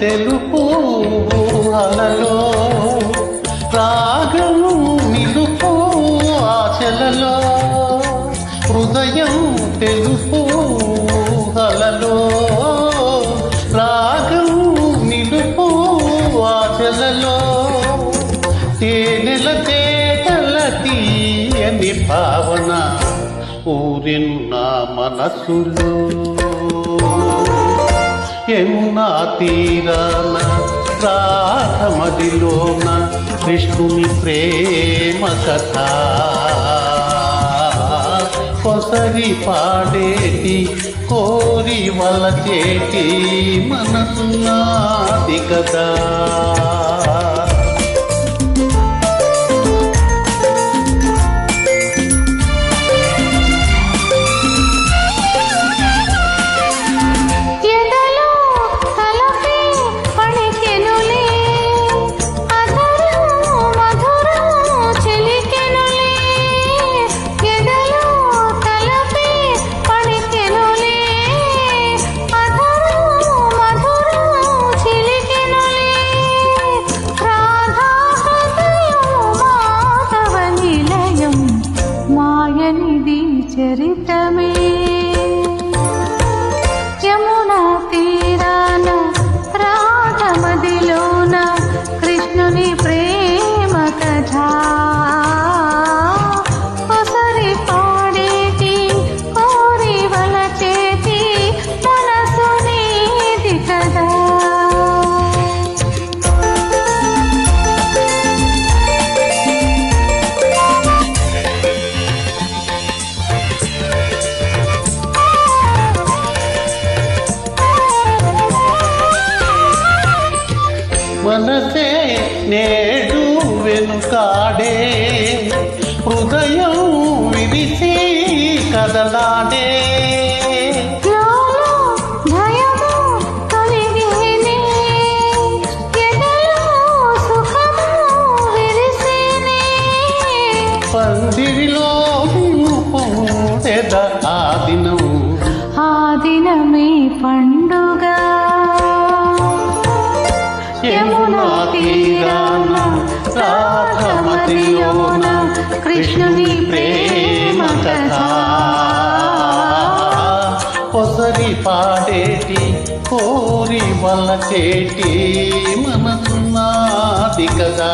తెలుపు అలలో రాగము నిలుపు ఆశలలో హృదయం తెలుపు అలలో రాగము నిలుపు ఆశలలో తేనెల తేటల తీయని భావన ఊరిన్న మనసులో. యమునా తీరాన రాధమదిలోన కృష్ణుని ప్రేమ కథ. కొసరి పాడేటి కోరి వలచేటి మనసు నాది కదా നിധി ചരിതമേ మనసే నేడు వెనుకాడే హృదయం తీరాన రాధమతిలోన కృష్ణుని ప్రేమ కథ. పొసరి పాడేటి కోరి వలచేటి మనసు నాది కదా